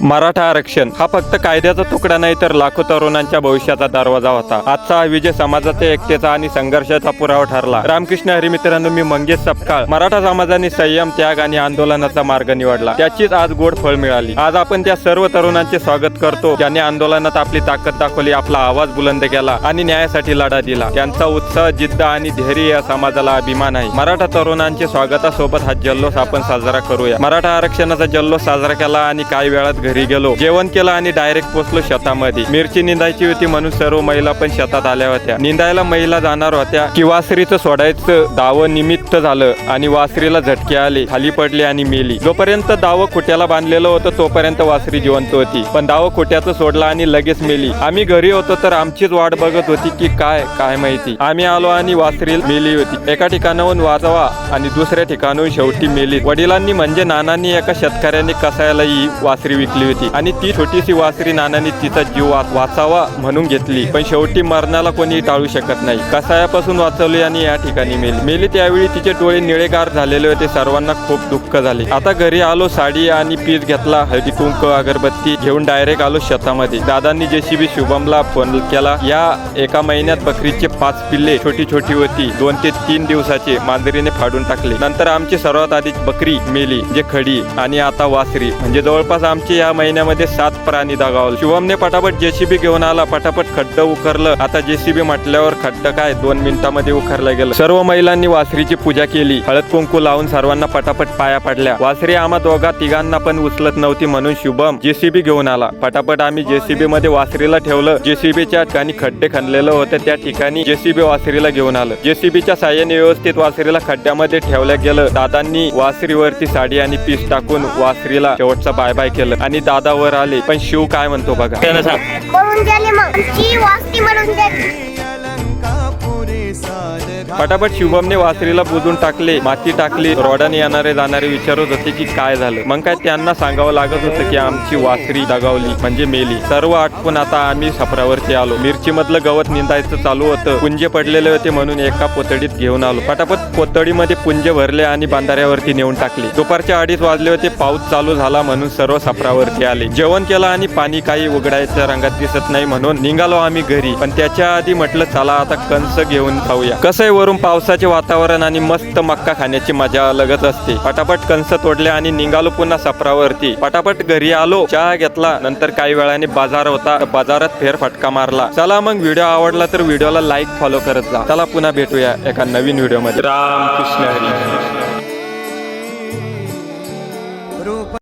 मराठा आरक्षण. हा फक्त कायद्याचा तुकडा नाही तर लाखो तरुणांच्या भविष्याचा दरवाजा होता. आजचा हा विजय समाजाच्या एकतेचा आणि संघर्षाचा पुरावा ठरला. रामकृष्ण हरी मित्रांनो मी मंगेश सपकाळ. मराठा समाजाने संयम त्याग आणि आंदोलनाचा मार्ग निवडला. त्याचीच आज गोड फळ मिळाली. आज आपण त्या सर्व तरुणांचे स्वागत करतो. ज्यांनी आंदोलनात आपली ताकद दाखवली आपला आवाज बुलंद केला आणि न्यायासाठी लढा दिला. त्यांचा उत्साह जिद्द आणि धैर्य या समाजाला अभिमान आहे. मराठा तरुणांचे स्वागतासोबत हा जल्लोष आपण साजरा करूया. मराठा आरक्षणाचा जल्लोष साजरा केला आणि काही वेळात घरी गेलो. जेवण केलं आणि डायरेक्ट पोचलो शेतामध्ये. मिरची निंदायची होती म्हणून सर्व महिला पण शेतात आल्या होत्या. निंदायला महिला जाणार होत्या की वासरीचं सोडायचं. दावं निमित्त झालं आणि वासरीला झटके आले. खाली पडली आणि मेली. जोपर्यंत दावं खुट्याला बांधलेलं होतं तोपर्यंत वासरी जिवंत होती. पण दावं खुट्याचं सोडला आणि लगेच मेली. आम्ही घरी होतो तर आमचीच वाट बघत होती की काय काय माहिती. आम्ही आलो आणि वासरी मेली होती. एका ठिकाणाहून वाचवा आणि दुसऱ्या ठिकाणाहून शेवटी मेली. वडिलांनी म्हणजे नानांनी एका शेतकऱ्याने कसायला ही वासरी विकली. होती. आणि ती छोटीशी वासरी नानांनी तिचा जीव वाचावा म्हणून घेतली. पण शेवटी मरणाला कोणी टाळू शकत नाही. कसायापासून वाचवली आणि या ठिकाणी मेली. मेली त्यावेळी तिचे डोळे निळेगार झालेले होते. सर्वांना खूप दुःख झाले. आता घरी आलो साडी आणि पीस घेतला हळदी कुंक अगरबत्ती घेऊन डायरेक्ट आलो शेतामध्ये. दादांनी जेसीबी शुभमला फोन केला. या एका महिन्यात बकरीचे पाच पिल्ले छोटी छोटी होती. दोन ते तीन दिवसाचे मांजरीने फाडून टाकले. नंतर आमची सर्वात आधी बकरी मेली जे खडी आणि आता वासरी. म्हणजे जवळपास आमचे या या महिन्यामध्ये सात प्राणी दगावले. शिवमने पटापट जेसीबी घेऊन आला. पटापट खड्ड उखरलं. आता जेसीबी म्हटल्यावर खड्ड काय? दोन मिनिटांमध्ये उखरलं गेलं. सर्व महिलांनी वासरीची पूजा केली. हळद कुंकू लावून सर्वांना पटापट पाया पडल्या. वासरी आम्हा दोघा तिघांना पण उचलत नव्हती म्हणून शुभम जेसीबी घेऊन आला. पटापट आम्ही जेसीबी मध्ये वासरीला ठेवलं. जेसीबीच्या ठिकाणी खड्डे खणलेलं होतं. त्या ठिकाणी जेसीबी वासरीला घेऊन आलं. जेसीबीच्या साह्याने व्यवस्थित वासरीला खड्ड्यामध्ये ठेवलं गेलं. दादांनी वासरीवरती साडी आणि पीस टाकून वासरीला शेवटचा बाय बाय केलं. आणि दादा वर आले पण शिव काय म्हणतो बघा? गेली मग. म्हणून गेली पटापट शुभमने वासरीला बुजून टाकले माती टाकली रॉडाने येणारे जाणारे विचारत होते की काय झालं. मग काय त्यांना सांगावं लागत होतं की आमची वासरी दगावली म्हणजे मेली. सर्व आटपून आता आम्ही सफरावरती आलो. मिरची मधलं गवत निंदायचं चालू होतं. पुंजे पडलेले होते म्हणून एका पोतडीत घेऊन आलो. पटापट पोतडीमध्ये पुंजे भरले आणि बांधाऱ्यावरती नेऊन टाकले. दुपारच्या अडीच वाजले होते पाऊस चालू झाला म्हणून सर्व सफरावरती आले. जेवण केलं आणि पाणी काही उघडायचं रंगात दिसत नाही म्हणून निघालो आम्ही घरी. पण त्याच्या आधी म्हटलं चला आता कंस घेऊन खाऊया. कसं आहे वरून पावसाचे वातावरण आणि मस्त मक्का खाण्याची मजा अलगच असते. पटापट कंस तोडले आणि निघालो पुन्हा सफरावरती. पटापट घरी आलो चहा घेतला नंतर काही वेळाने बाजार होता बाजारात बाजारात फेरफटका मारला. चला मग व्हिडिओ आवडला तर व्हिडिओला लाईक फॉलो करत जा. चला पुन्हा भेटूया एका नवीन व्हिडिओमध्ये राम कृष्ण हरी.